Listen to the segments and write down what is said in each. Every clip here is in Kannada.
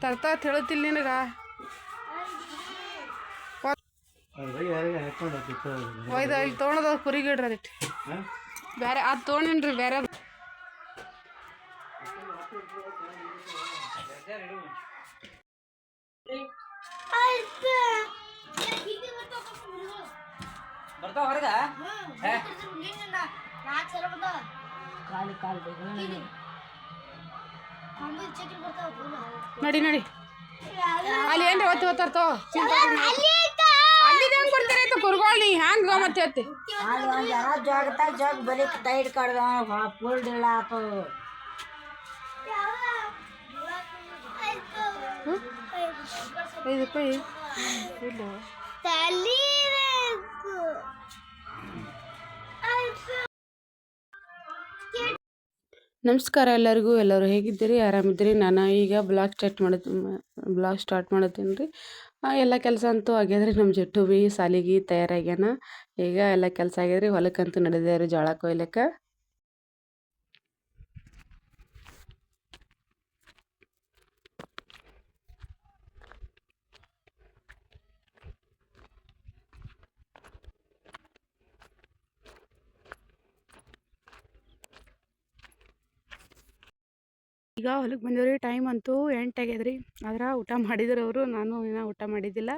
ತರ್ತಾ ತಿಳತಿಲ್ಲ ನಿನಗ ಒಯ್ದ ಇಲ್ಲಿ ತೊಗೊಂಡದ ಕುರಿಗಿಡ್ರಿ ಅದಿಟ್ಟು ಬೇರೆ ಅದು. ತೊಗೊಂಡಿನ್ರಿ ಬೇರೆ ಬರ್ತಾವ ಹೊರಗ ಕಾಲಿ ಕಾಲು ನಡಿ ನಡಿ ಅಲ್ಲಿ ಏನ್ರಿ ಒತ್ತಿ ಓದ್ತಾರ್ತೋ ಅಲ್ಲಿದ ಹೆಂಗ್ ಬರ್ತೀರಿ ಆಯ್ತು ಕುರ್ಗೋಳಿ ಹ್ಯಾಂಗ ಮತ್ತೆ ಅತ್ತಿ ಅಲ್ಲಿ ಒಂದು ಜನ ಜಾಗದಾಗ ಜಾಗ ಬರೀ ಟೈಟ್ ಕಡ್ದ ಫುಲ್ ಡಿಲ್ಲ ಆತು ಐದು ರೂಪಾಯಿ ಇಲ್ಲ ನಮಸ್ಕಾರ ಎಲ್ಲರಿಗೂ, ಎಲ್ಲರೂ ಹೇಗಿದ್ದೀರಿ? ಆರಾಮಿದ್ದೀರಿ? ನಾನು ಈಗ ಬ್ಲಾಗ್ ಸ್ಟಾರ್ಟ್ ಮಾಡೋದು, ಬ್ಲಾಗ್ ಸ್ಟಾರ್ಟ್ ಮಾಡತ್ತೀನಿ ರೀ. ಎಲ್ಲ ಕೆಲಸ ಅಂತೂ ಆಗ್ಯದ್ರಿ ನಮ್ಮ ಜಟ್ಟು ಬಿ ಸಾಲಿಗೆ ತಯಾರಾಗ್ಯಾನ. ಈಗ ಎಲ್ಲ ಕೆಲಸ ಆಗ್ಯದ್ರಿ ಹೊಲಕ್ಕಂತೂ ನಡೆದೇವ್ರಿ ಜೋಳ ಕೊಯ್ಲಕ್ಕ ಈಗ ಹೊಲಕ್ಕೆ ಬಂದೇವ್ರಿ ಟೈಮ್ ಅಂತೂ ಎಂಟು ಆಗ್ಯದ್ರಿ. ಆದ್ರೆ ಊಟ ಮಾಡಿದ್ರು ಅವರು ನಾನು ಇನ್ನೂ ಊಟ ಮಾಡಿದ್ದಿಲ್ಲ.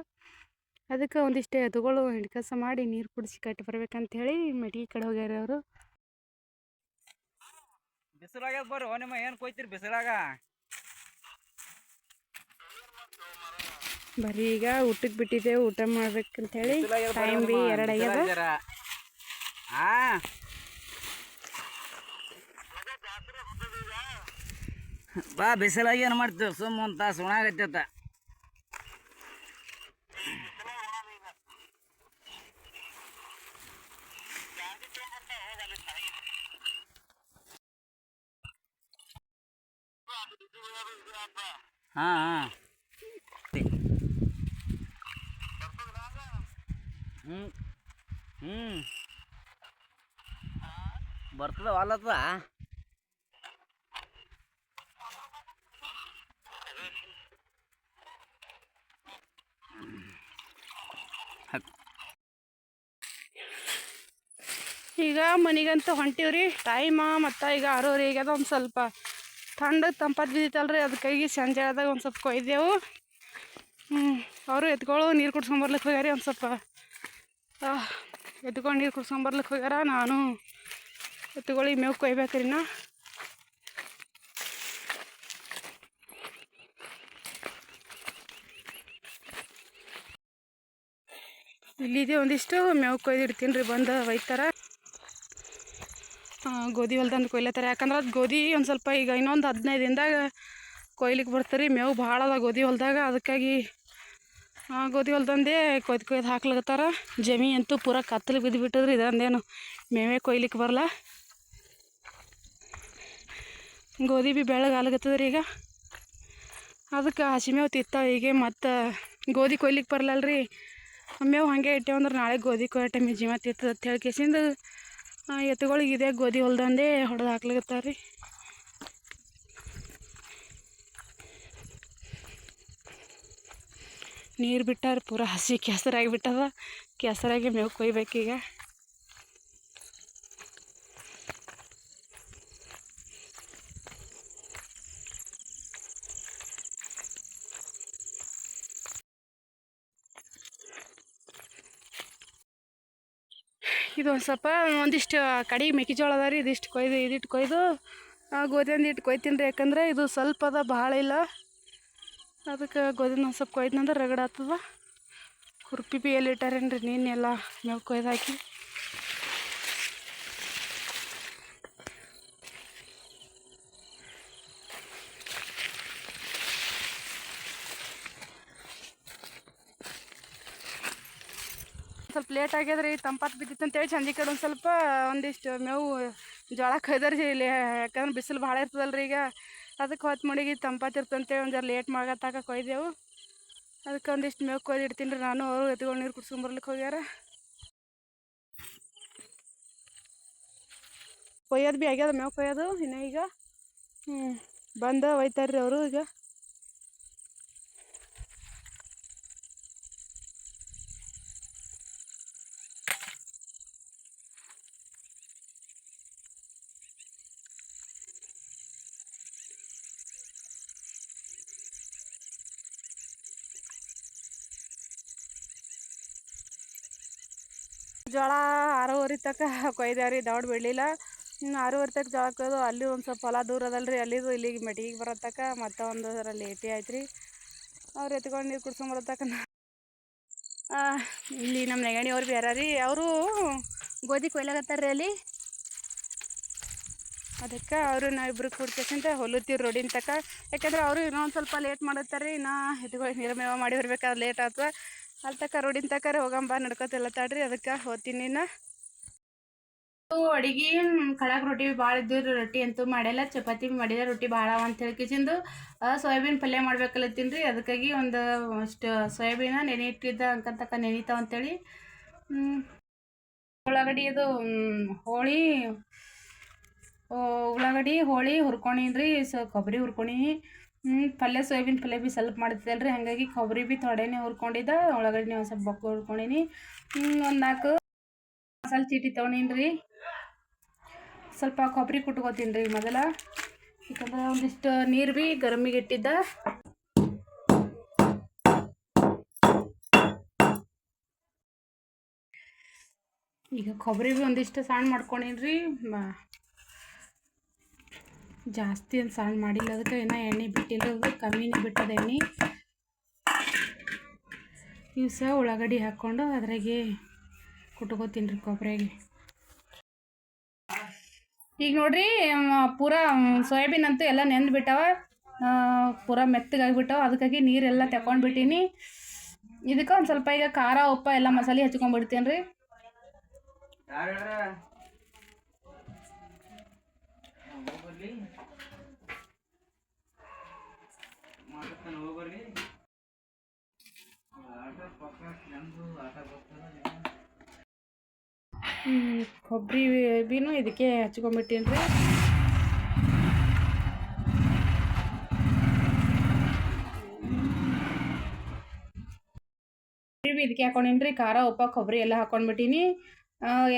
ಅದಕ್ಕೆ ಒಂದಿಷ್ಟು ಎತ್ತುಗಳು ಹಿಡ್ಕಸ ಮಾಡಿ ನೀರು ಕುಡಿಸಿ ಕಟ್ಟಿ ಬರ್ಬೇಕಂತ ಹೇಳಿ ಮೆಟ್ಗಿ ಕಡೆ ಹೋಗ್ಯಾರ ಅವರು. ಬಿಸಿಲಾಗ ಬರ್ರಿ? ನಿಮ್ಮ ಏನು ಕೊಯ್ತೀರಿ ಬಿಸಿಲಾಗ? ಬರ್ರಿ ಈಗ ಊಟಕ್ಕೆ ಬಿಟ್ಟಿದ್ದೇವೆ ಊಟ ಮಾಡ್ಬೇಕಂತ ಹೇಳಿ ಟೈಮ್ ಬಿ ಎರಡು ಆಗ್ಯದ. ಹಾ ಬಾ ಬಿಸಿಲಾಗಿ ಏನು ಮಾಡ್ತೀವಿ ಸುಮ್ಮ ಒಂದು ತಾಸು ಉಣಾಗತ್ತೈತ ಹಾ ಹಾ. ಬರ್ತದ ವಾಲತ್ತದ ಈಗ ಮನೆಗಂತೂ ಹೊಂಟೀವ್ರಿ. ಟೈಮ ಮತ್ತು ಈಗ ಆರೂವರೆ ಅದು ಒಂದು ಸ್ವಲ್ಪ ಥಂಡ ತಂಪತ್ತು ಬಿದ್ದಿತ್ತಲ್ರಿ ಅದಕ್ಕಾಗಿ ಸಂಜೆ ಆದಾಗ ಒಂದು ಸ್ವಲ್ಪ ಕೊಯ್ದೆವು. ಅವರು ಎತ್ಕೊಳ್ಳು ನೀರು ಕುಡ್ಸ್ಕೊಂಬರ್ಲಿಕ್ಕೆ ಹೋಗ್ಯಾರಿ, ಒಂದು ಸ್ವಲ್ಪ ಎತ್ಕೊಂಡು ನೀರು ಕುಡ್ಸ್ಕೊಂಬರ್ಲಿಕ್ಕೆ ಹೋಗ್ಯಾರ, ನಾನು ಎತ್ಕೊಳ್ಳಿ ಮೇವು ಕೊಯ್ಬೇಕ್ರಿ ನಾ ಇಲ್ಲಿದೆ ಒಂದಿಷ್ಟು, ಮೇವು ಕೊಯ್ದಿಡ್ತೀನಿ ರೀ ಬಂದು ಒಯ್ತಾರ. ಗೋಧಿ ಹೊಲ್ದಂದು ಕೊಯ್ಲತ್ತಾರೆ. ಯಾಕಂದ್ರೆ ಅದು ಗೋಧಿ ಒಂದು ಸ್ವಲ್ಪ ಈಗ ಇನ್ನೊಂದು ಹದಿನೈದು ದಿನದಾಗ ಕೊಯ್ಲಿಕ್ಕೆ ಬರ್ತಾರೆ. ಮೇವು ಭಾಳ ಅದ ಗೋಧಿ ಹೊಲ್ದಾಗ. ಅದಕ್ಕಾಗಿ ಗೋಧಿ ಹೊಲ್ದಂದೇ ಕೊಯ್ದು ಕೊಯ್ದು ಹಾಕ್ಲತ್ತಾರ ಜಮಿ ಅಂತೂ ಪೂರ ಕತ್ತಲು ಬಿದ್ದು ಬಿಟ್ಟದ್ರಿ. ಇದರಂದೇನು ಮೇವೇ ಕೊಯ್ಲಿಕ್ಕೆ ಬರಲ್ಲ ಗೋಧಿ ಬಿ ಬೆಳಗ್ಗೆ ಆಲಗತ್ತದ್ರಿ ಈಗ. ಅದಕ್ಕೆ ಹಸಿ ಮೇವು ತಿತ್ತಾವ ಈಗ ಮತ್ತು ಗೋಧಿ ಕೊಯ್ಲಿಕ್ಕೆ ಬರಲಲ್ರಿ. ಮೇವು ಹಾಗೆ ಇಟ್ಟೇವಂದ್ರೆ ನಾಳೆ ಗೋಧಿ ಕೊಯ್ಯೋ ಟೈಮಿಗೆ ಜೀವ ತಿತ್ತದ ಅಂತ ಹೇಳಿ ಕೇಸಿಂದ ಎತ್ತುಗಳಿಗೆ ಇದೆ, ಗೋಧಿ ಹೊಲ್ದಂದೇ ಹೊಡೆದು ಹಾಕ್ಲಿಕತ್ತಾರ ರೀ ನೀರು ಬಿಟ್ಟಾರ ಪೂರ ಹಸಿ ಕೆಸರಾಗಿ ಬಿಟ್ಟದ, ಕೆಸರಾಗಿ ಮೇವು ಕೊಯ್ಬೇಕೀಗ. ಇದು ಒಂದು ಸ್ವಲ್ಪ ಒಂದಿಷ್ಟು ಕಡಿ ಮೆಕ್ಕೆಜೋಳ ಅದ ರೀ, ಇದಿಷ್ಟು ಕೊಯ್ದು, ಇದಿಟ್ಟು ಕೊಯ್ದು ಗೋಧಿಯಿಂದ ಇಟ್ಟು ಕೊಯ್ತೀನಿ ರೀ, ಯಾಕಂದ್ರೆ ಇದು ಸ್ವಲ್ಪ ಅದ, ಭಾಳ ಇಲ್ಲ. ಅದಕ್ಕೆ ಗೋಧಿನ ಒಂದು ಸ್ವಲ್ಪ ಕೊಯ್ದ್ನಂದ್ರೆ ರಗಡ ಆಗ್ತದ. ಹುರ್ಪಿ ಬಿ ಎಲ್ಲಿ ಇಟ್ಟಾರೇನು ರೀ ನೀನೆಲ್ಲ ಮೇವು ಕೊಯ್ದು ಹಾಕಿ. ಸ್ವಲ್ಪ ಲೇಟ್ ಆಗ್ಯದ್ರಿ, ತಂಪಾತ್ ಬಿದ್ದಿತ್ತು ಅಂತೇಳಿ ಚಂದಿ ಕಡೆ ಒಂದು ಸ್ವಲ್ಪ, ಒಂದಿಷ್ಟು ಮೇವು ಜೋಳ ಕೊಯ್ದಾರಿ ಇಲ್ಲಿ, ಯಾಕಂದ್ರೆ ಬಿಸಿಲು ಭಾಳ ಇರ್ತದಲ್ರಿ ಈಗ. ಅದಕ್ಕೆ ಹೊತ್ತು ಮುಡಿಗೆ ತಂಪಾತ್ ಇರ್ತಂತೇಳಿ ಒಂದು ಜರ ಲೇಟ್ ಮಾಡತ್ತಾಕ ಕೊಯ್ದೆವು. ಅದಕ್ಕೆ ಒಂದಿಷ್ಟು ಮೇವು ಕೊಯ್ದು ಇಡ್ತೀನಿ ರೀ ನಾನು, ಅವರು ಎತ್ಕೊಂಡು ನೀರು ಕುಡ್ಸ್ಕೊಂಬರ್ಲಿಕ್ಕೆ ಹೋಗ್ಯಾರ. ಕೊಯ್ಯೋದು ಭೀ ಆಗ್ಯದ, ಮೇವು ಕೊಯ್ಯೋದು, ಇನ್ನು ಈಗ. ಹ್ಞೂ ಬಂದು ಒಯ್ತಾರ್ರಿ ಅವರು ಈಗ. ಜೋಳ ಆರೂವರೆ ತನಕ ಕೊಯ್ದೇವ್ರಿ, ದೌಡ್ ಬಿಡಲಿಲ್ಲ. ಇನ್ನು ಆರೂವರೆ ತನಕ ಜೋಳ ಕೊಯ್ದು ಅಲ್ಲಿ ಒಂದು ಸ್ವಲ್ಪ ಹೊಲ ದೂರ ಅದಲ್ರಿ ಅಲ್ಲಿದು ಇಲ್ಲಿಗೆ ಮೆಟಿಗೆ ಬರೋ ತನಕ ಮತ್ತೆ ಒಂದು ಅದರಲ್ಲಿ ಏಟಿ ಆಯ್ತು ರೀ ಅವ್ರು ಎತ್ಕೊಂಡು ನೀರು ಕುಡ್ಸ್ಕೊಂಡ್ ಇಲ್ಲಿ ನಮ್ಮ ನೆಗಣಿಯವ್ರು ಬೇರೆ ರೀ ಅವರು ಗೋಧಿ ಕೊಯ್ಲಾಗತ್ತಾರ ಅಲ್ಲಿ. ಅದಕ್ಕೆ ಅವರು ನಾವಿಬ್ರು ಕೂಡ್ಕೇಸಂತ ಹೊಲುತ್ತೀವಿ ರೋಡಿನ ತಕ ಯಾಕಂದ್ರೆ ಅವರು ಇನ್ನೊಂದು ಸ್ವಲ್ಪ ಲೇಟ್ ಮಾಡತ್ತಾರೆ ರೀ ನಾ ಎತ್ಕೊಂಡು ನೀರು ಮೇವ ಮಾಡಿ ಬರ್ಬೇಕಾದ್ರೆ ಲೇಟ್ ಆಯ್ತದ ಅಲ್ಲಿ ತಕ ರೋಡಿನ ತಕ ಹೋಗಂಬ ನಡ್ಕೋತಿಲ್ಲ ತಾಡ್ರಿ, ಅದಕ್ಕೆ ಹೋಗ್ತೀನಿ ಅಡಿಗೆ, ಕಡಕ್ ರೊಟ್ಟಿ ಭಾಳ ಇದ್ದು ರೊಟ್ಟಿ ಅಂತೂ ಮಾಡಿಲ್ಲ, ಚಪಾತಿ ಮಾಡಿದ ರೊಟ್ಟಿ ಭಾಳ ಅಂತ ಹೇಳ್ಕಿಸಿಂದು ಸೋಯಾಬೀನ್ ಪಲ್ಯ ಮಾಡ್ಬೇಕಲ್ಲತ್ತೀನಿ ರೀ ಅದಕ್ಕಾಗಿ ಒಂದು ಅಷ್ಟು ಸೋಯಾಬೀನ ನೆನೆ ಇಟ್ಟಿದ್ದ ಅಂಕ ನೆನೀತಾವ ಅಂತೇಳಿ. ಉಳ್ಳಾಗಡ್ಡಿ ಅದು ಹೋಳಿ ಉಳ್ಳಾಗಡ್ಡಿ, ಹೋಳಿ ಹುರ್ಕೊಂಡೀನಿ ರೀ ಸೊ, ಕೊಬ್ಬರಿ ಹುರ್ಕೊಂಡೀನಿ. ಪಲ್ಯ, ಸೋಯಾಬೀನ್ ಪಲ್ಯ ಭೀ ಸ್ವಲ್ಪ ಮಾಡ್ತಿದ್ದಲ್ಲ ರೀ ಹಾಗಾಗಿ ಕೊಬ್ಬರಿ ಭೀ ಥೋಡೆನೇ ಹುರ್ಕೊಂಡಿದ್ದ. ಒಳಗಡೆ ಒಂದು ಸ್ವಲ್ಪ ಬೊಕ್ಕ ಹುರ್ಕೊಂಡೀನಿ. ಒಂದು ನಾಲ್ಕು ಮಸಾಲೆ ಚೀಟಿ ತೊಗೊಂಡೀನಿ ಸ್ವಲ್ಪ ಕೊಬ್ಬರಿ ಕುಟ್ಕೋತೀನಿ ರೀ ಮೊದಲ. ಯಾಕಂದ್ರೆ ಒಂದಿಷ್ಟು ನೀರು ಭೀ ಗರಮಿಗೆ ಇಟ್ಟಿದ್ದ. ಈಗ ಕೊಬ್ಬರಿ ಭೀ ಒಂದಿಷ್ಟು ಸಣ್ಣ ಮಾಡ್ಕೊಂಡೀನಿ ರೀ ಜಾಸ್ತಿ ಏನು ಸಣ್ಣ ಮಾಡಿಲ್ಲ. ಅದಕ್ಕೆ ಏನೋ ಎಣ್ಣೆ ಬಿಟ್ಟಿಲ್ಲ. ಕಮ್ಮಿನೇ ಬಿಟ್ಟದ ಎಣ್ಣೆ. ಇವು ಸಹ ಉಳ್ಳಾಗಡ್ಡಿ ಹಾಕ್ಕೊಂಡು ಅದ್ರಾಗೆ ಕುಟ್ಕೋತೀನಿ ರೀ ಕೊಬ್ಬರಿಗೆ. ಈಗ ನೋಡ್ರಿ ಪೂರ ಸೋಯಾಬೀನ್ ಅಂತೂ ಎಲ್ಲ ನೆಂದು ಬಿಟ್ಟವ. ಪೂರ ಮೆತ್ತಗಾಗಿಬಿಟ್ಟವ ಅದಕ್ಕಾಗಿ ನೀರೆಲ್ಲ ತಗೊಂಡ್ಬಿಟ್ಟೀನಿ ಇದಕ್ಕೆ ಒಂದು ಸ್ವಲ್ಪ ಈಗ ಖಾರ, ಉಪ್ಪ, ಎಲ್ಲ ಮಸಾಲೆ ಹಚ್ಕೊಂಡ್ಬಿಡ್ತೀನಿ ರೀ ಕೊಬ್ಬರಿ ಬೀನು ಇದಕ್ಕೆ ಹಚ್ಕೊಂಡ್ಬಿಟ್ಟೀನಿ ರೀ ಇದಕ್ಕೆ ಹಾಕೊಂಡಿನ್ರಿ, ಖಾರ, ಉಪ್ಪ, ಕೊಬ್ಬರಿ ಎಲ್ಲ ಹಾಕೊಂಡ್ಬಿಟ್ಟೀನಿ.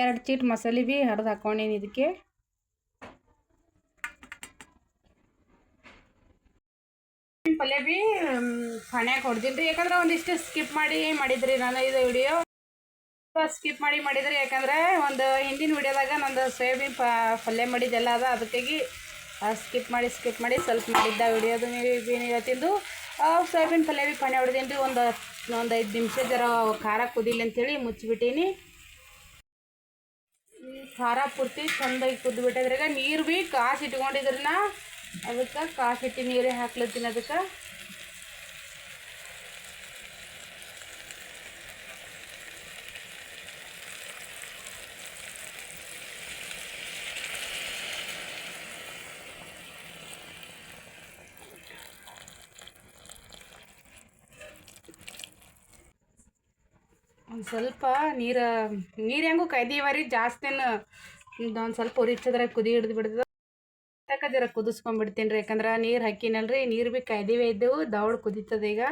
ಎರಡು ಚೀಟ್ ಮಸಾಲೆ ಬಿ ಹರಿದು ಹಾಕೊಂಡೇನಿ ಇದಕ್ಕೆ. ಪಲ್ಯ ಬಿ ಫಣ್ಯಾಗ ಹೊಡ್ದೀನಿ ರೀ ಯಾಕಂದ್ರೆ ಒಂದಿಷ್ಟು ಸ್ಕಿಪ್ ಮಾಡಿ ಮಾಡಿದ್ರಿ ನಾನು ಇದು ವಿಡಿಯೋ ಸ್ಕಿಪ್ ಮಾಡಿ ಮಾಡಿದ್ರಿ, ಯಾಕಂದ್ರೆ ಒಂದು ಹಿಂದಿನ ವಿಡಿಯೋದಾಗ ನಂದು ಸೋಯಾಬೀನ್ ಪಲ್ಯ ಮಾಡಿದ್ದೆಲ್ಲ ಅದ, ಅದಕ್ಕಾಗಿ ಸ್ಕಿಪ್ ಮಾಡಿ ಸ್ಕಿಪ್ ಮಾಡಿ ಸ್ವಲ್ಪ ಮಾಡಿದ್ದ ವಿಡಿಯೋದು ನೀವು ತಿಂದು ಸೋಯಾಬೀನ್ ಪಲ್ಯ ಬಿ ಪಣೆ ಹೊಡೆದೀನಿ ರೀ ಒಂದು ಒಂದು ಐದು ನಿಮಿಷ ಜರ ಖಾರ ಕುದಿಲ್ಲ ಅಂತೇಳಿ ಮುಚ್ಚಿಬಿಟ್ಟೀನಿ. ಖಾರ ಪೂರ್ತಿ ಚಂದಾಗಿ ಕುದ್ಬಿಟ್ಟದ್ರಾಗ ನೀರು ಭೀ ಕಾಸು ಇಟ್ಕೊಂಡಿದ್ರನ್ನ ಅದಕ್ಕೆ ಕಾಫಿಟ್ಟಿ ನೀರೇ ಹಾಕ್ಲತ್ತೀನಿ ಅದಕ್ಕೆ. ಒಂದು ಸ್ವಲ್ಪ ನೀರು ನೀರು ಹೆಂಗೂ ಕೈದೀವರಿ ಜಾಸ್ತಿನ ಒಂದು ಸ್ವಲ್ಪ ಉರಿಚದ್ರಾಗ ಕುದಿ ಹಿಡಿದು ಬಿಡ್ತದ. ಕುದಿಸ್ಕೊಂಡ್ಬಿಡ್ತೀನಿ ರೀ. ಯಾಕಂದ್ರೆ ನೀರು ಹಾಕಿನಲ್ರಿ ನೀರು ಬಿ ಕಾಯ್ದಿವೇ ಇದ್ದವು ದೌಡ್ ಕುದೀತದ ಈಗ.